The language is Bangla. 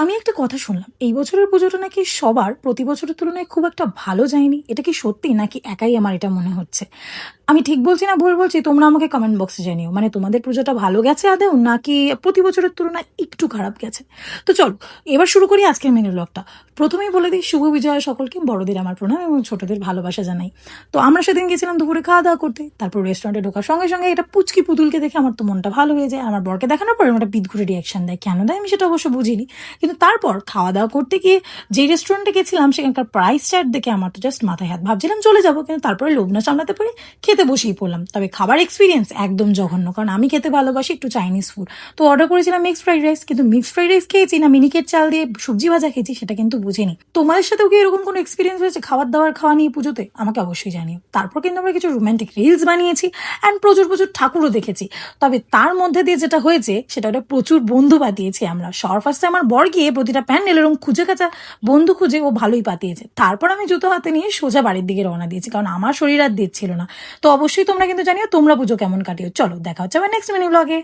আমি একটা কথা শুনলাম। এই বছরের পুজোটা নাকি সবার প্রতি বছরের তুলনায় খুব একটা ভালো যায়নি। এটা কি সত্যি নাকি একাই আমার এটা মনে হচ্ছে? আমি ঠিক বলছি না ভুল বলছি, তোমরা আমাকে কমেন্ট বক্সে জানিও। মানে তোমাদের পুজোটা ভালো গেছে আদেও নাকি প্রতি বছরের তুলনায় একটু খারাপ গেছে? তো চলো, এবার শুরু করি আজকের মেনু ব্লগটা প্রথমেই বলে দিই, শুভ বিজয়া সকলকে, বড়দের আমার প্রণাম এবং ছোটদের ভালোবাসা জানাই। তো আমরা সেদিন গেছিলাম দুপুরে খাওয়া দাওয়া করতে, তারপর রেস্টুরেন্টে ঢোকার সঙ্গে সঙ্গে এটা পুচকি পুতুলকে দেখে আমার তো মনটা ভালো হয়ে যায়। আমার বরকে দেখানোর পর একটা বিদ ঘুরে রিয়াকশন দেয়। কেন দেয় আমি সেটা অবশ্য বুঝিনি। তারপর খাওয়া দাওয়া করতে গিয়ে যেই রেস্টুরেন্টে গেছিলাম, সেখানকার প্রাইস চার্ট দেখে আমার তো জাস্ট মাথায় হাত, ভাবছিলাম চলে যাব, কিন্তু তারপরে লোভ না সামলাতে পারে খেতে বসেই পড়লাম। তবে খাবার এক্সপিরিয়েন্স একদম জঘন্য, কারণ আমি খেতে ভালোবাসি একটু চাইনিজ ফুড তো অর্ডার করেছিলাম মিক্সড ফ্রাইড রাইস কিন্তু মিক্সড ফ্রাইড রাইস খেয়েছি না মিনিকেট চাল দিয়ে সবজি ভাজা খেয়েছি, সেটা কিন্তু বুঝিনি। তোমাদের সাথেও কি এরকম কোনো এক্সপিরিয়েন্স হয়েছে খাবার দাবার খাওয়া নিয়ে পুজোতে? আমাকে অবশ্যই জানিও। তারপর কিন্তু আমরা কিছু রোম্যান্টিক রিলস বানিয়েছি অ্যান্ড প্রচুর প্রচুর ঠাকুরও দেখেছি। তবে তার মধ্যে দিয়ে যেটা হয়েছে, সেটা ওটা প্রচুর বন্ধু পাতিয়েছি আমরা। ফার্স্টে আমার বর প্রতিটা প্যান্ডেল এরকম খুঁজে কাঁচা বন্ধু খুঁজে ও ভালোই পাতিয়েছে। তারপর আমি জুতো হাতে নিয়ে সোজা বাড়ির দিকে রওনা দিয়েছি, কারণ আমার শরীর আর দিচ্ছিল না। তো অবশ্যই তোমরা কিন্তু জানিও তোমরা পুজো কেমন কাটিও চলো দেখা হচ্ছে আবার নেক্সট মিনি ব্লগে